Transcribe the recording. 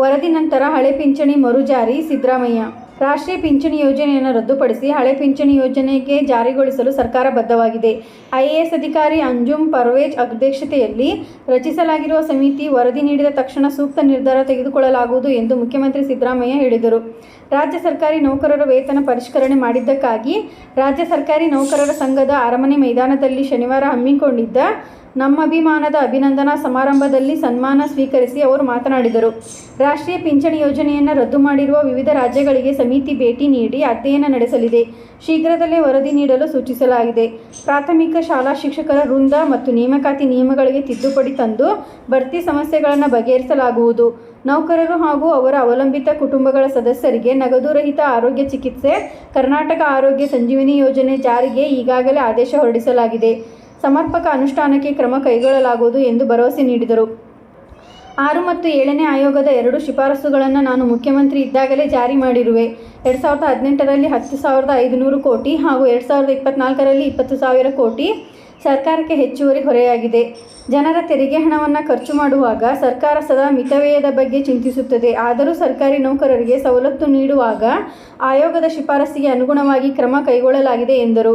ವರದಿ ನಂತರ ಹಳೆ ಪಿಂಚಣಿ ಮರುಜಾರಿ ಸಿದ್ದರಾಮಯ್ಯ. ರಾಷ್ಟ್ರೀಯ ಪಿಂಚಣಿ ಯೋಜನೆಯನ್ನು ರದ್ದುಪಡಿಸಿ ಹಳೆ ಪಿಂಚಣಿ ಯೋಜನೆಗೆ ಜಾರಿಗೊಳಿಸಲು ಸರ್ಕಾರ ಬದ್ಧವಾಗಿದೆ. ಐಎಎಸ್ ಅಧಿಕಾರಿ ಅಂಜುಮ್ ಪರ್ವೇಜ್ ಅಧ್ಯಕ್ಷತೆಯಲ್ಲಿ ರಚಿಸಲಾಗಿರುವ ಸಮಿತಿ ವರದಿ ನೀಡಿದ ತಕ್ಷಣ ಸೂಕ್ತ ನಿರ್ಧಾರ ತೆಗೆದುಕೊಳ್ಳಲಾಗುವುದು ಎಂದು ಮುಖ್ಯಮಂತ್ರಿ ಸಿದ್ದರಾಮಯ್ಯ ಹೇಳಿದರು. ರಾಜ್ಯ ಸರ್ಕಾರಿ ನೌಕರರ ವೇತನ ಪರಿಷ್ಕರಣೆ ಮಾಡಿದ್ದಕ್ಕಾಗಿ ರಾಜ್ಯ ಸರ್ಕಾರಿ ನೌಕರರ ಸಂಘದ ಅರಮನೆ ಮೈದಾನದಲ್ಲಿ ಶನಿವಾರ ಹಮ್ಮಿಕೊಂಡಿದ್ದ ನಮ್ಮಭಿಮಾನದ ಅಭಿನಂದನಾ ಸಮಾರಂಭದಲ್ಲಿ ಸನ್ಮಾನ ಸ್ವೀಕರಿಸಿ ಅವರು ಮಾತನಾಡಿದರು. ರಾಷ್ಟ್ರೀಯ ಪಿಂಚಣಿ ಯೋಜನೆಯನ್ನು ರದ್ದು ಮಾಡಿರುವ ವಿವಿಧ ರಾಜ್ಯಗಳಿಗೆ ಸಮಿತಿ ಭೇಟಿ ನೀಡಿ ಅಧ್ಯಯನ ನಡೆಸಲಿದೆ. ಶೀಘ್ರದಲ್ಲೇ ವರದಿ ನೀಡಲು ಸೂಚಿಸಲಾಗಿದೆ. ಪ್ರಾಥಮಿಕ ಶಾಲಾ ಶಿಕ್ಷಕರ ವೃಂದ ಮತ್ತು ನೇಮಕಾತಿ ನಿಯಮಗಳಿಗೆ ತಿದ್ದುಪಡಿ ತಂದು ಬಡ್ತಿ ಸಮಸ್ಯೆಗಳನ್ನು ಬಗೆಹರಿಸಲಾಗುವುದು. ನೌಕರರು ಹಾಗೂ ಅವರ ಅವಲಂಬಿತ ಕುಟುಂಬಗಳ ಸದಸ್ಯರಿಗೆ ನಗದು ರಹಿತ ಆರೋಗ್ಯ ಚಿಕಿತ್ಸೆ, ಕರ್ನಾಟಕ ಆರೋಗ್ಯ ಸಂಜೀವಿನಿ ಯೋಜನೆ ಜಾರಿಗೆ ಈಗಾಗಲೇ ಆದೇಶ ಹೊರಡಿಸಲಾಗಿದೆ. ಸಮರ್ಪಕ ಅನುಷ್ಠಾನಕ್ಕೆ ಕ್ರಮ ಕೈಗೊಳ್ಳಲಾಗುವುದು ಎಂದು ಭರವಸೆ ನೀಡಿದರು. ಆರು ಮತ್ತು ಏಳನೇ ಆಯೋಗದ ಎರಡು ಶಿಫಾರಸುಗಳನ್ನು ನಾನು ಮುಖ್ಯಮಂತ್ರಿ ಇದ್ದಾಗಲೇ ಜಾರಿ ಮಾಡಿರುವೆ. ಎರಡು ಸಾವಿರದ ಹದಿನೆಂಟರಲ್ಲಿ ಹತ್ತು ಸಾವಿರದ ಐದುನೂರು ಕೋಟಿ ಹಾಗೂ ಎರಡು ಸಾವಿರದ ಇಪ್ಪತ್ನಾಲ್ಕರಲ್ಲಿ ಇಪ್ಪತ್ತು ಸಾವಿರ ಕೋಟಿ ಸರ್ಕಾರಕ್ಕೆ ಹೆಚ್ಚುವರಿ ಹೊರೆಯಾಗಿದೆ. ಜನರ ತೆರಿಗೆ ಹಣವನ್ನು ಖರ್ಚು ಮಾಡುವಾಗ ಸರ್ಕಾರ ಸದಾ ಮಿತವ್ಯಯದ ಬಗ್ಗೆ ಚಿಂತಿಸುತ್ತದೆ. ಆದರೂ ಸರ್ಕಾರಿ ನೌಕರರಿಗೆ ಸವಲತ್ತು ನೀಡುವಾಗ ಆಯೋಗದ ಶಿಫಾರಸಿಗೆ ಅನುಗುಣವಾಗಿ ಕ್ರಮ ಕೈಗೊಳ್ಳಲಾಗಿದೆ ಎಂದರು.